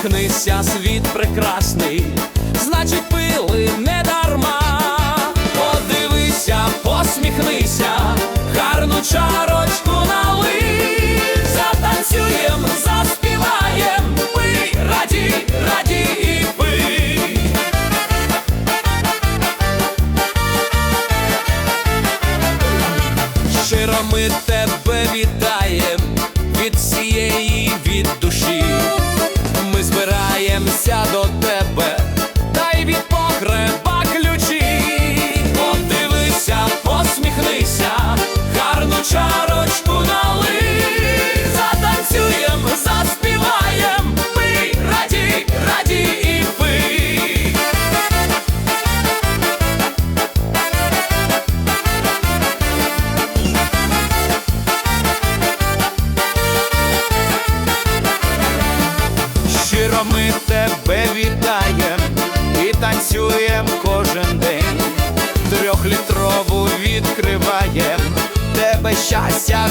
усміхнися, світ прекрасний, значить, пили не дарма. Подивися, посміхнися, гарну чарочку налий, затанцюєм, заспіваєм, Ми раді, раді і пий. Щиро ми тебе вітаєм від всієї від душі. Ми тебе вітаєм і танцюєм кожен день. Трьохлітрову відкриваєм, тебе щастя